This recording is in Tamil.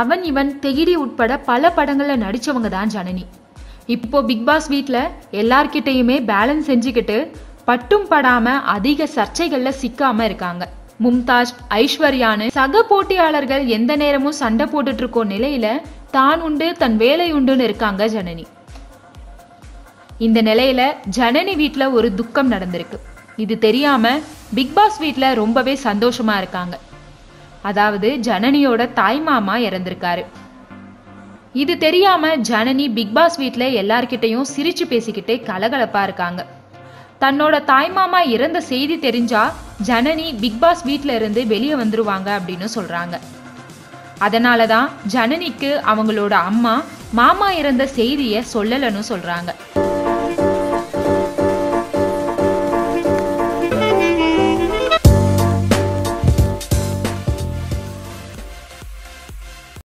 அவன் இவன் தெகிரி உட்பட பல படங்களில் நடித்தவங்க தான் ஜனனி. இப்போ பிக் பாஸ் வீட்டில் எல்லார்கிட்டயுமே பேலன்ஸ் செஞ்சுக்கிட்டு பட்டும் படாமல் அதிக சர்ச்சைகளில் சிக்காமல் இருக்காங்க. மும்தாஜ் ஐஸ்வர்யான்னு சக போட்டியாளர்கள் எந்த நேரமும் சண்டை போட்டுட்டு இருக்கோ நிலையில தான் உண்டு தன் வேலை உண்டுன்னு இருக்காங்க ஜனனி. இந்த நிலையில ஜனனி வீட்டில் ஒரு துக்கம் நடந்திருக்கு. இது தெரியாம பிக் பாஸ் வீட்டில் ரொம்பவே சந்தோஷமா இருக்காங்க. அதாவது ஜனனியோட தாய் மாமா இறந்திருக்காரு. இது தெரியாம ஜனனி பிக் பாஸ் வீட்ல எல்லார்கிட்டயும் சிரிச்சு பேசிக்கிட்டே கலகலப்பா இருக்காங்க. தன்னோட தாய்மாமா இறந்த செய்தி தெரிஞ்சா ஜனனி பிக் பாஸ் வீட்ல இருந்து வெளியே வந்துருவாங்க அப்படின்னு சொல்றாங்க. அதனால தான் ஜனனிக்கு அவங்களோட அம்மா மாமா இறந்த செய்தியை சொல்லலைன்னு சொல்றாங்க.